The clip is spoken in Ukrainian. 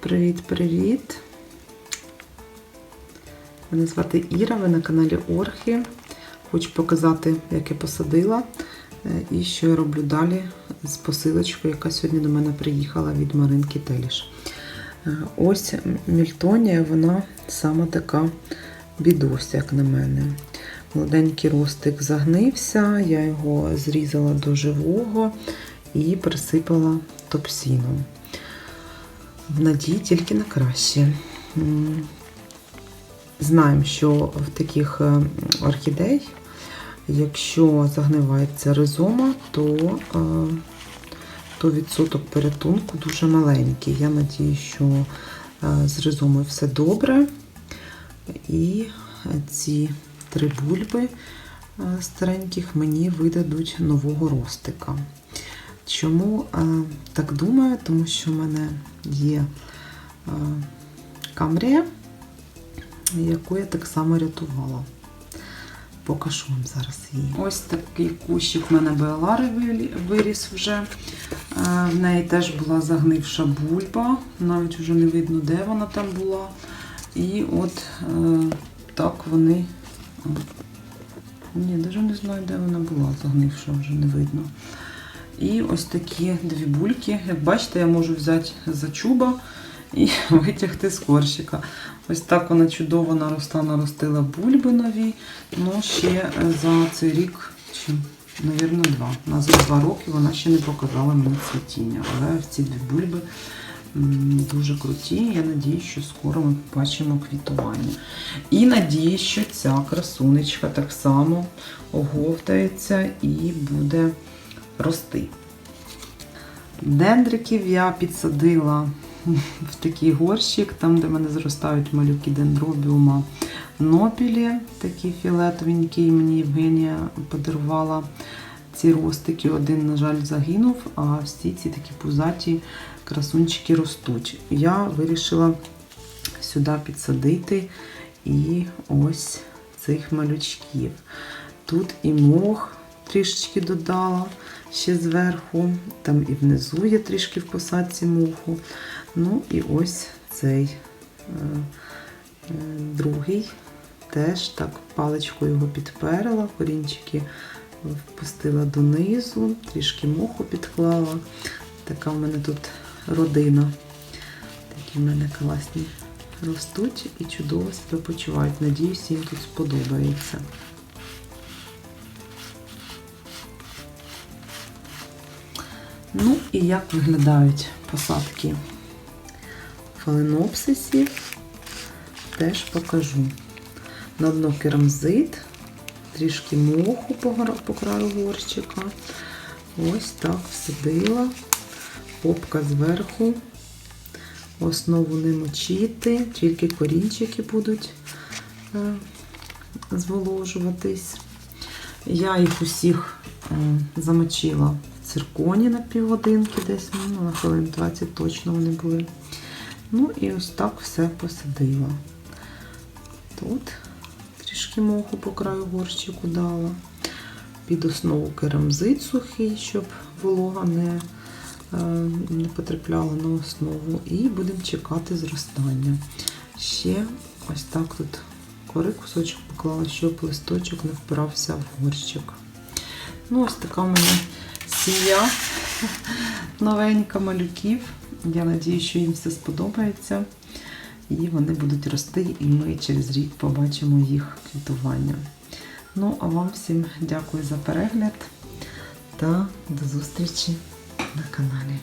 Привіт-привіт! Мене звати Іра, ви на каналі Орхі. Хочу показати, як я посадила е, і що я роблю далі з посилочкою, яка сьогодні до мене приїхала від Маринки Теліш. Е, ось Мільтонія, вона сама така бідося, як на мене. Молоденький ростик загнився, я його зрізала до живого і присипала топсіном. В надії тільки на краще. Знаємо, що в таких е, орхідей, якщо загнивається ризома, то, е, то відсоток перетунку дуже маленький. Я надію, що е, з ризомою все добре. І ці три бульби стареньких мені видадуть нового ростика. Чому е, так думаю? Тому що в мене є е, камрія, яку я так само рятувала. Покажу вам зараз її. Ось такий кущик в мене Белари виріс вже. Е, В неї теж була загнивша бульба, навіть вже не видно, де вона там була. І от так вони. Ні, навіть не знаю, де вона була, загнивша, вже не видно. І ось такі дві бульки. Як бачите, я можу взяти за чуба і витягти з корщика. Ось так вона чудово наросла, наростила бульби нові. Ну, ще за цей рік, чи, мабуть, два. На за два роки вона ще не показала мені цвітіння. Але ці дві бульби дуже круті. Я надію, що скоро ми побачимо квітування. І надію, що ця красунечка так само оговтається і буде рости. Дендриків я підсадила в такий горщик, там, де мене зростають малюки дендробіума нопілі, такі фіолетовенькі, мені Євгенія подарувала ці ростики. Один, на жаль, загинув, а всі ці такі пузаті красунчики ростуть. Я вирішила сюди підсадити і ось цих малючків. Тут і мох трішечки додала ще зверху, там і внизу є трішки в посадці моху. Ну і ось цей е, е, другий. Теж так паличкою його підперла, корінчики впустила донизу, трішки моху підклала. Така в мене тут родина. Такі в мене класні ростуть і чудово себе почувають. Надіюсь, їм тут сподобається. Ну і як виглядають посадки фаленопсисів, теж покажу. На дно керамзит, трішки моху по, краю горщика. Ось так всадила, попка зверху. Основу не мочити, тільки корінчики будуть е, зволожуватись. Я їх усіх е, замочила в цирконі на півгодинки десь, ну, на хвилин 20 точно вони були. Ну і ось так все посадила. Тут трішки моху по краю горщику дала. Під основу керамзит сухий, щоб волога не, е, не потрапляла на основу. І будемо чекати зростання. Ще ось так тут кори кусочок поклала, щоб листочок не впирався в горщик. Ну, ось така в мене сім'я новенька малюків. Я надію, що їм все сподобається. І вони будуть рости, і ми через рік побачимо їх квітування. Ну, а вам всім дякую за перегляд та до зустрічі на каналі.